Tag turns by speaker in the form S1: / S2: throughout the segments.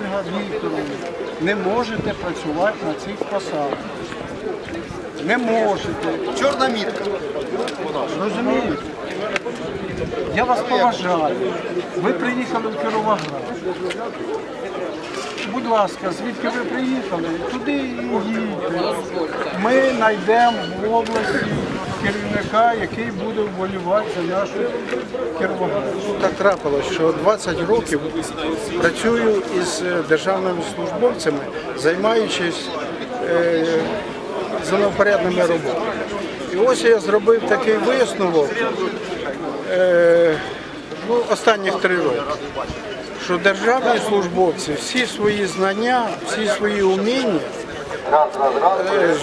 S1: Ольга Вікторовна, не можете працювати на цих посадах. Не можете.
S2: Чорна мітка.
S1: Розумієте? Я вас поважаю. Ви приїхали в Кіровоград. Будь ласка, звідки ви приїхали, туди і їдьте. Ми знайдемо в області керівника, який буде вболівати за нашу Кіровоград. Так трапилось, що 20 років працюю із е, державними службовцями, займаючись е, землепорядними роботами. І ось я зробив такий висновок е, ну, останніх три роки, що державні службовці всі свої знання, всі свої уміння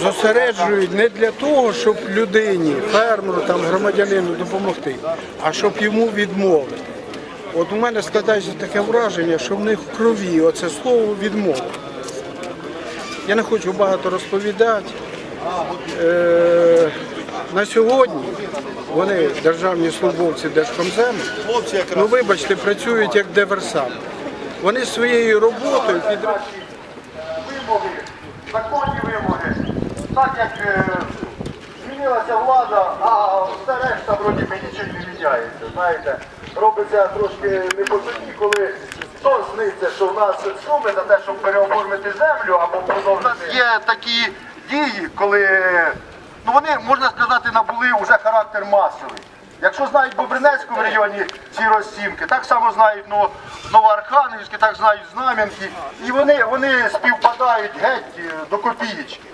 S1: зосереджують не для того, щоб людині, фермеру, там, громадянину допомогти, а щоб йому відмовити. От у мене складається таке враження, що в них в крові оце слово відмова. Я не хочу багато розповідати. Е, на сьогодні вони, державні службовці Держкомзему, ну вибачте, працюють як диверсанти. Вони своєю роботою під
S3: вимоги, законні вимоги, так як е, змінилася влада, а все решта вроді би нічого не міняється. Знаєте, робиться трошки не коли хто сниться, що в нас суми на те, щоб переоформити землю або продовжити. Є такі дії, коли ну вони, можна сказати, набули вже характер масовий. Якщо знають в Бобринецькому районі ці розсімки, так само знають ну, Новоархангельське, так знають Знам'янки. І вони, вони співпадають геть е, до копієчки.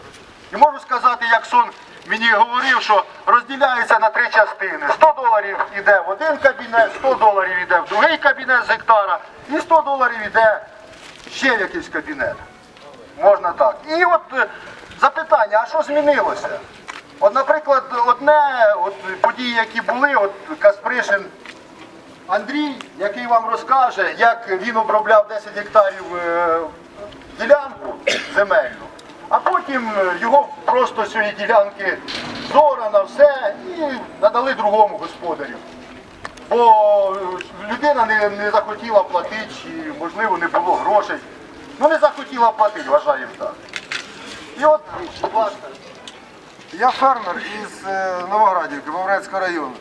S3: І можу сказати, як сон мені говорив, що розділяється на три частини. 100 доларів йде в один кабінет, 100 доларів йде в другий кабінет з гектара, і 100 доларів йде ще в якийсь кабінет. Можна так. І от е, запитання, а що змінилося? От, наприклад, одне, от події, які були, от Каспришин Андрій, який вам розкаже, як він обробляв 10 гектарів е, ділянку земельну, а потім його просто з цієї ділянки зорано все і надали другому господарю. Бо е, людина не, не захотіла платити, чи можливо не було грошей. Ну не захотіла платити, вважаємо так. І от, будь ласка.
S4: Я фермер із е, Новоградівки, Бобрецького району.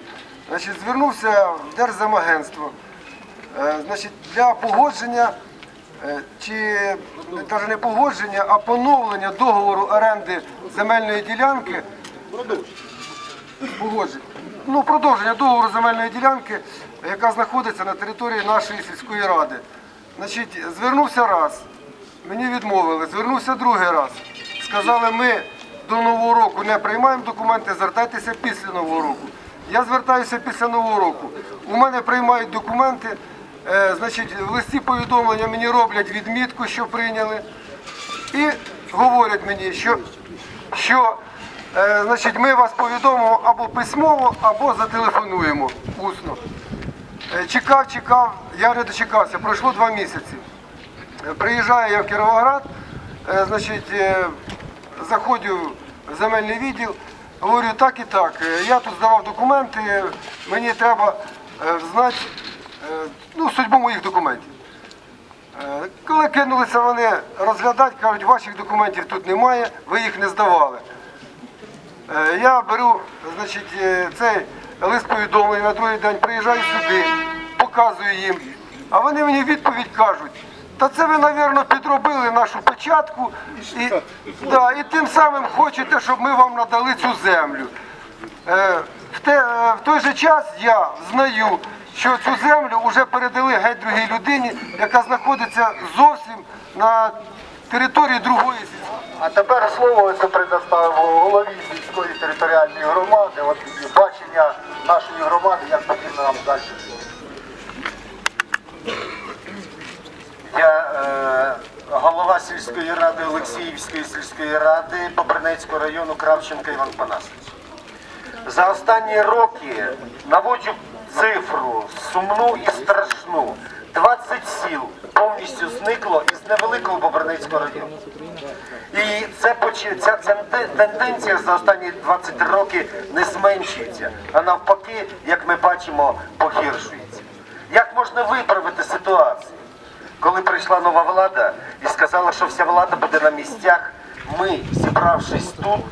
S4: Значить, звернувся в Держземагентство е, значить, для погодження, е, чи навіть не погодження, а поновлення договору оренди земельної ділянки. Погодження. Ну, продовження договору земельної ділянки, яка знаходиться на території нашої сільської ради. Значить, звернувся раз, мені відмовили, звернувся другий раз. Сказали, ми до Нового року не приймаємо документи, звертайтеся після Нового року. Я звертаюся після Нового року. У мене приймають документи, е, значить, в листі повідомлення мені роблять відмітку, що прийняли. І говорять мені, що, що е, значить, ми вас повідомимо або письмово, або зателефонуємо усно. Е, Чекав, чекав, я не дочекався, пройшло два місяці. Приїжджаю я в Кіровоград, е, значить, е, заходжу в земельний відділ, говорю так і так. е, Я тут здавав документи, мені треба е, знати е, ну, судьбу моїх документів. Коли кинулися вони розглядати, кажуть, ваших документів тут немає, ви їх не здавали. Я беру значить, цей лист повідомлення на другий день, приїжджаю сюди, показую їм. А вони мені відповідь кажуть, та це ви, мабуть, підробили нашу печатку і, да, і тим самим хочете, щоб ми вам надали цю землю. Е, В, те, е, в той же час я знаю, що цю землю вже передали геть другій людині, яка знаходиться зовсім на території другої сільської.
S3: А тепер слово ось предоставимо голові сільської територіальної громади, от бачення нашої громади, як потрібно нам далі.
S5: Я е, голова сільської ради Олексіївської сільської ради Бобринецького району Кравченка Іван Панасович. За останні роки наводжу цифру сумну і страшну. 20 сіл повністю зникло із невеликого Бобринецького району. І це поч- ця тенденція за останні 20 років не зменшується, а навпаки, як ми бачимо, погіршується. Як можна виправити ситуацію? Коли прийшла нова влада і сказала, що вся влада буде на місцях, ми, зібравшись тут,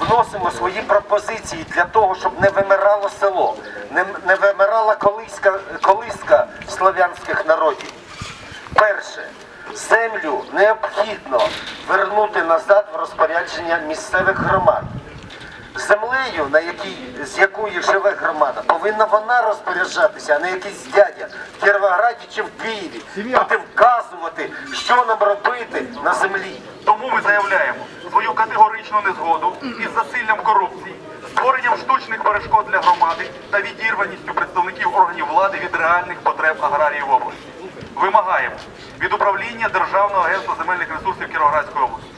S5: вносимо свої пропозиції для того, щоб не вимирало село, не, не вимирала колиська, колиска слов'янських народів. Перше, землю необхідно вернути назад в розпорядження місцевих громад. Землею, на якій, з якої живе громада, повинна вона розпоряджатися, а не якийсь дядя в Кіровограді чи в Києві. Буде вказувати, що нам робити на землі.
S2: Тому ми заявляємо свою категоричну незгоду із засиллям корупції, створенням штучних перешкод для громади та відірваністю представників органів влади від реальних потреб аграріїв області. Вимагаємо від управління Державного агентства земельних ресурсів Кіровоградської області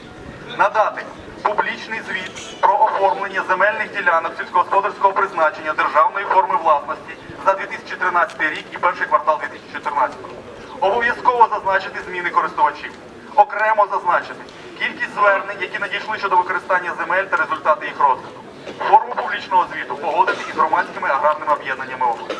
S2: надати публічний звіт про оформлення земельних ділянок сільськогосподарського призначення державної форми власності за 2013 рік і перший квартал 2014 Обов'язково зазначити зміни користувачів. Окремо зазначити кількість звернень, які надійшли щодо використання земель та результати їх розгляду. Форму публічного звіту погодити із громадськими аграрними об'єднаннями області.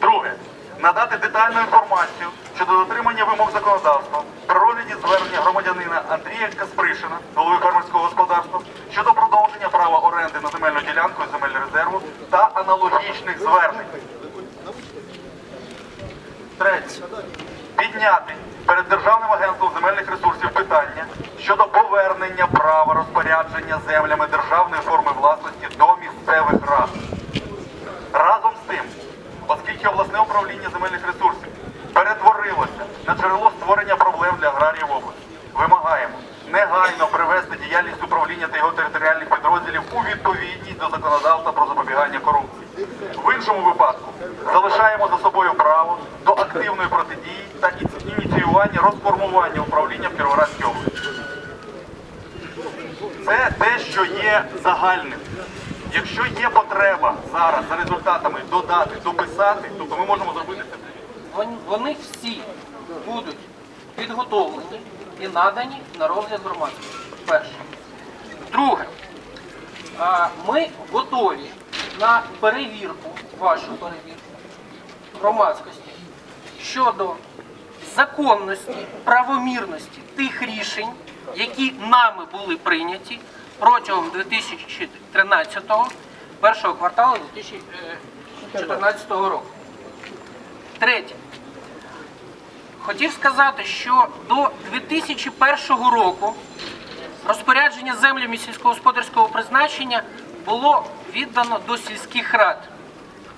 S2: Друге. Надати детальну інформацію щодо дотримання вимог законодавства розгляді звернення громадянина Андрія Каспришина, голови фермерського господарства, щодо продовження права оренди на земельну ділянку і земельний резерву та аналогічних звернень. Третє. Підняти перед Державним агентством земельних ресурсів питання щодо повернення права розпорядження землями державної форми власності до місцевих рад. Разом з тим, оскільки обласне управління земельних ресурсів перетворилося на джерело створення проблем для аграріїв області, вимагаємо негайно привести діяльність управління та його територіальних підрозділів у відповідність до законодавства про запобігання корупції. В іншому випадку залишаємо за собою право до активної протидії та ініціювання розформування управління в Кіровоградській області. Це те, що є загальним. Якщо є потреба зараз за результатами додати, дописати, то ми можемо зробити це.
S6: Вони всі будуть підготовлені і надані на розгляд громадськості. Перше. Друге, ми готові на перевірку, вашу перевірку громадськості щодо законності, правомірності тих рішень, які нами були прийняті протягом 2013 першого кварталу 2014 року. Третє. Хотів сказати, що до 2001 року розпорядження землями сільськогосподарського призначення було віддано до сільських рад.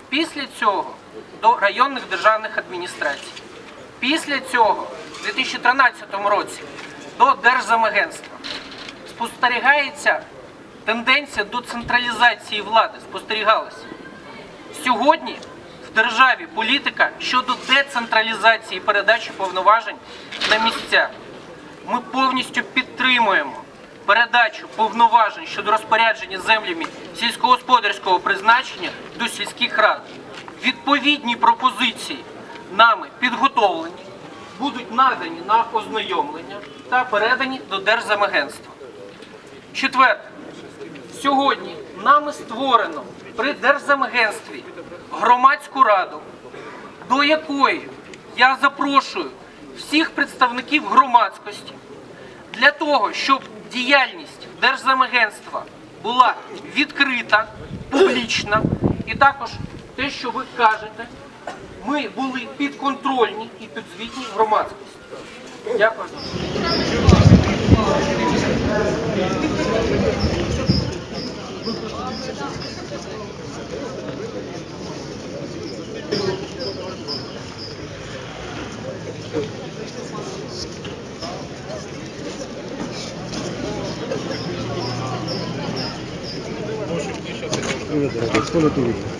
S6: Після цього до районних державних адміністрацій. Після цього, в 2013 році, до Держзамагентства. Спостерігається тенденція до централізації влади. Спостерігалася. Сьогодні державі політика щодо децентралізації передачі повноважень на місця. Ми повністю підтримуємо передачу повноважень щодо розпорядження землями сільськогосподарського призначення до сільських рад. Відповідні пропозиції нами підготовлені, будуть надані на ознайомлення та передані до Держзамагентства. Четверте. Сьогодні нами створено при Держзамагентстві раду, до якої я запрошую всіх представників громадськості для того, щоб діяльність Держзамагентства була відкрита, публічна, і також те, що ви кажете, ми були підконтрольні і підзвітні громадськості. Дякую.
S7: Привет, дорогой. Сколько ты выпил?